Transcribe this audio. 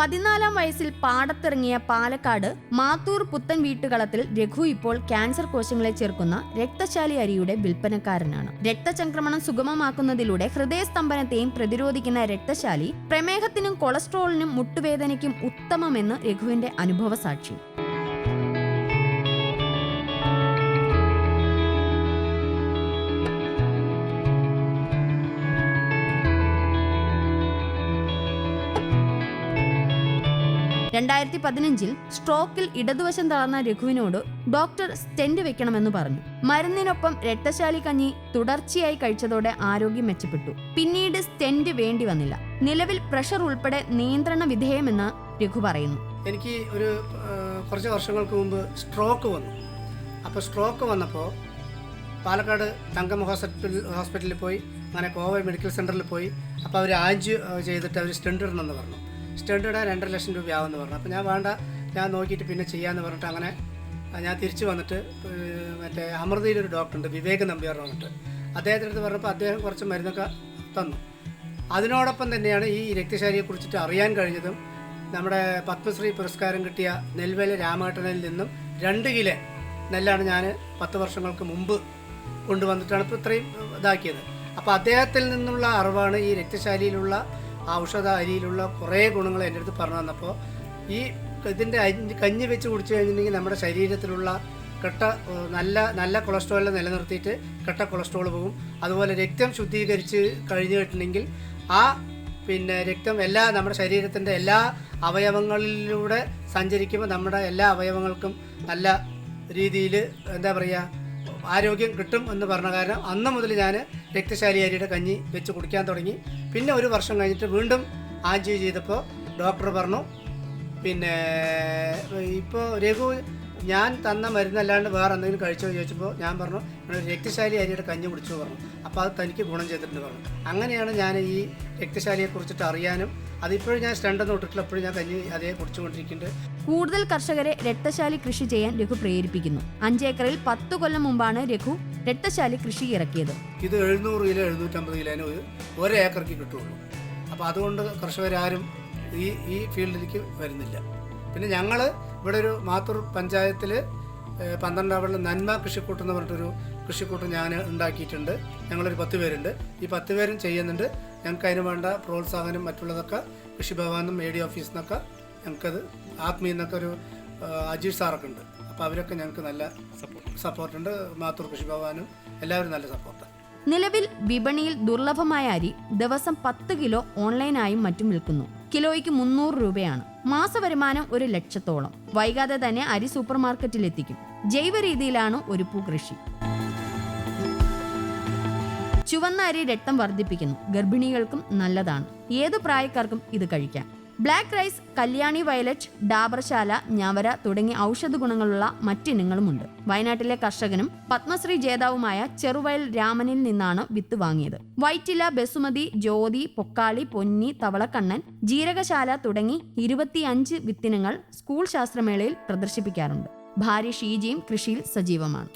പതിനാലാം വയസ്സിൽ പാടത്തിറങ്ങിയ പാലക്കാട് മാത്തൂർ പുത്തൻ വീട്ടുകളത്തിൽ രഘു ഇപ്പോൾ ക്യാൻസർ കോശങ്ങളെ ചേർക്കുന്ന രക്തശാലി അരിയുടെ വിൽപ്പനക്കാരനാണ്. രക്തചംക്രമണം സുഗമമാക്കുന്നതിലൂടെ ഹൃദയസ്തംഭനത്തെയും പ്രതിരോധിക്കുന്ന രക്തശാലി പ്രമേഹത്തിനും കൊളസ്ട്രോളിനും മുട്ടുവേദനയ്ക്കും ഉത്തമമെന്ന് രഘുവിന്റെ അനുഭവ സാക്ഷി രണ്ടായിരത്തി പതിനഞ്ചിൽ സ്ട്രോക്കിൽ ഇടതുവശം തളർന്ന രഘുവിനോട് ഡോക്ടർ സ്റ്റെന്റ് വെക്കണമെന്ന് പറഞ്ഞു. മരുന്നിനൊപ്പം രക്തശാലി കഞ്ഞി തുടർച്ചയായി കഴിച്ചതോടെ ആരോഗ്യം മെച്ചപ്പെട്ടു. പിന്നീട് സ്റ്റെന്റ് വേണ്ടി വന്നില്ല. നിലവിൽ പ്രഷർ ഉൾപ്പെടെ നിയന്ത്രണ വിധേയമെന്ന് രഘു പറയുന്നു. എനിക്ക് ഒരു കുറച്ച് വർഷങ്ങൾക്ക് മുമ്പ് സ്ട്രോക്ക് വന്നു. അപ്പോൾ സ്ട്രോക്ക് വന്നപ്പോൾ പാലക്കാട് തങ്കം ഹോസ്പിറ്റൽ ഹോസ്പിറ്റലിൽ പോയി അങ്ങനെ കോവ മെഡിക്കൽ സെന്ററിൽ പോയി. അപ്പോൾ അവർ ആഞ്ച് ചെയ്തിട്ട് അവർ സ്റ്റെൻഡ് ഇടണമെന്ന് പറഞ്ഞു. സ്റ്റെൻഡ് ഇടാൻ രണ്ടര ലക്ഷം രൂപയാവുമെന്ന് പറഞ്ഞു. അപ്പോൾ ഞാൻ വേണ്ട ഞാൻ നോക്കിയിട്ട് പിന്നെ ചെയ്യാമെന്ന് പറഞ്ഞിട്ട് അങ്ങനെ ഞാൻ തിരിച്ചു വന്നിട്ട് മറ്റേ അമൃതയിലൊരു ഡോക്ടറുണ്ട് വിവേക് നമ്പ്യാർ പറഞ്ഞിട്ട്. അദ്ദേഹത്തിന്റെ അടുത്ത് പറഞ്ഞപ്പോൾ അദ്ദേഹം കുറച്ച് മരുന്നൊക്കെ തന്നു. അതിനോടൊപ്പം തന്നെയാണ് ഈ രക്തശാലിയെ കുറിച്ചിട്ട് അറിയാൻ കഴിഞ്ഞതും നമ്മുടെ പത്മശ്രീ പുരസ്കാരം കിട്ടിയ നെൽവേല രാമേട്ടനിൽ നിന്നും രണ്ട് കിലോ നെല്ലാണ് ഞാൻ പത്ത് വർഷങ്ങൾക്ക് മുമ്പ് കൊണ്ടുവന്നിട്ടാണ് ഇപ്പോൾ ഇത്രയും ഇതാക്കിയത്. അപ്പോൾ അദ്ദേഹത്തിൽ നിന്നുള്ള അറിവാണ് ഈ രക്തശാലിയിലുള്ള ഔഷധ അരിയിലുള്ള കുറേ ഗുണങ്ങൾ എന്റെ അടുത്ത് പറഞ്ഞു തന്നപ്പോൾ ഈ ഇതിന്റെ കഞ്ഞി വെച്ച് കുടിച്ചു കഴിഞ്ഞിട്ടുണ്ടെങ്കിൽ നമ്മുടെ ശരീരത്തിലുള്ള കെട്ട നല്ല നല്ല കൊളസ്ട്രോളിൽ നിലനിർത്തിയിട്ട് കെട്ട കൊളസ്ട്രോൾ പോകും. അതുപോലെ രക്തം ശുദ്ധീകരിച്ച് കഴിഞ്ഞു കഴിഞ്ഞിട്ടുണ്ടെങ്കിൽ ആ പിന്നെ രക്തം എല്ലാ നമ്മുടെ ശരീരത്തിന്റെ എല്ലാ അവയവങ്ങളിലൂടെ സഞ്ചരിക്കുമ്പോൾ നമ്മുടെ എല്ലാ അവയവങ്ങൾക്കും നല്ല രീതിയിൽ എന്താ പറയുക ആരോഗ്യം കിട്ടും എന്ന് പറഞ്ഞ കാരണം അന്ന് മുതൽ ഞാൻ രക്തശാലി അരിയുടെ കഞ്ഞി വെച്ച് കുടിക്കാൻ തുടങ്ങി. പിന്നെ ഒരു വർഷം കഴിഞ്ഞിട്ട് വീണ്ടും ആഞ്ചിയോ ചെയ്തപ്പോൾ ഡോക്ടർ പറഞ്ഞു പിന്നെ ഇപ്പോൾ രഘു ഞാൻ തന്ന മരുന്നല്ലാണ്ട് വേറെ എന്തെങ്കിലും കഴിച്ചോ ചോദിച്ചപ്പോൾ ഞാൻ പറഞ്ഞു "ഇവിടെ രക്തശാലി അരിയുടെ കഞ്ഞി കുടിച്ചു പറഞ്ഞു. അപ്പോൾ അത് തനിക്ക് ഗുണം ചെയ്തിട്ടുണ്ട് പറഞ്ഞു. അങ്ങനെയാണ് ഞാൻ ഈ രക്തശാലിയെ കുറിച്ചിട്ട് അറിയാനും അതിപ്പോഴും ഞാൻ സ്റ്റണ്ടെന്ന് ഇട്ടിട്ടില്ല എപ്പോഴും ഞാൻ കഞ്ഞി അതേ കുടിച്ചുകൊണ്ടിരിക്കുന്നുണ്ട്. കൂടുതൽ കർഷകരെ രക്തശാലി കൃഷി ചെയ്യാൻ രഘു പ്രേരിപ്പിക്കുന്നു. അഞ്ചേക്കറിൽ പത്തു കൊല്ലം മുമ്പാണ് രഘു രക്തശാലി കൃഷി ഇറക്കിയത്. ഇത് എഴുന്നൂറ് കിലോ എഴുന്നൂറ്റമ്പത് കിലോന് ഒരു ഒരേക്കർക്ക് കിട്ടുള്ളൂ അപ്പോൾ അതുകൊണ്ട് കർഷകരാരും ഈ ഈ ഫീൽഡിലേക്ക് വരുന്നില്ല. പിന്നെ ഞങ്ങൾ ഇവിടെ ഒരു മാത്തൂർ പഞ്ചായത്തിൽ പന്ത്രണ്ടാവളിൽ നന്മ കൃഷിക്കൂട്ടം എന്ന് പറഞ്ഞിട്ടൊരു കൃഷിക്കൂട്ടം ഞാൻ ഉണ്ടാക്കിയിട്ടുണ്ട്. ഞങ്ങളൊരു പത്ത് പേരുണ്ട്. ഈ പത്ത് പേരും ചെയ്യുന്നുണ്ട്. ഞങ്ങൾക്ക് അതിന് വേണ്ട പ്രോത്സാഹനം മറ്റുള്ളതൊക്കെ കൃഷിഭവനും എ ഡി ഓഫീസിൽ നിന്നൊക്കെ ഞങ്ങൾക്കത് ആത്മീയ എന്നൊക്കെ ഒരു അജീഷ് സാറൊക്കെ ഉണ്ട്. അപ്പോൾ അവരൊക്കെ ഞങ്ങൾക്ക് നല്ല സപ്പോർട്ട് സപ്പോർട്ടുണ്ട്. മാത്തൂർ കൃഷിഭവനും എല്ലാവരും നല്ല സപ്പോർട്ട്. നിലവിൽ വിപണിയിൽ ദുർലഭമായ അരി ദിവസം പത്ത് കിലോ ഓൺലൈനായും മറ്റും വിൽക്കുന്നു. കിലോയ്ക്ക് മുന്നൂറ് രൂപയാണ്. മാസവരുമാനം ഒരു ലക്ഷത്തോളം. വൈകാതെ തന്നെ അരി സൂപ്പർ മാർക്കറ്റിൽ എത്തിക്കും ജൈവ രീതിയിലാണ് ഒരു കൃഷി. ചുവന്ന അരി രക്തം വർദ്ധിപ്പിക്കുന്നു. ഗർഭിണികൾക്കും നല്ലതാണ്. ഏത് പ്രായക്കാർക്കും ഇത് കഴിക്കാം. ബ്ലാക്ക് റൈസ് കല്യാണി വയലറ്റ് ഡാബർശാല ഞവര തുടങ്ങിയ ഔഷധ ഗുണങ്ങളുള്ള മറ്റിനങ്ങളുമുണ്ട്. വയനാട്ടിലെ കർഷകനും പത്മശ്രീ ജേതാവുമായ ചെറുവയൽ രാമനിൽ നിന്നാണ് വിത്ത് വാങ്ങിയത്. വൈറ്റില ബസുമതി ജ്യോതി പൊക്കാളി പൊന്നി തവളക്കണ്ണൻ ജീരകശാല തുടങ്ങി ഇരുപത്തിയഞ്ച് വിത്തിനങ്ങൾ സ്കൂൾ ശാസ്ത്രമേളയിൽ പ്രദർശിപ്പിക്കാറുണ്ട്. ഭാര്യ ഷീജയും കൃഷിയിൽ സജീവമാണ്.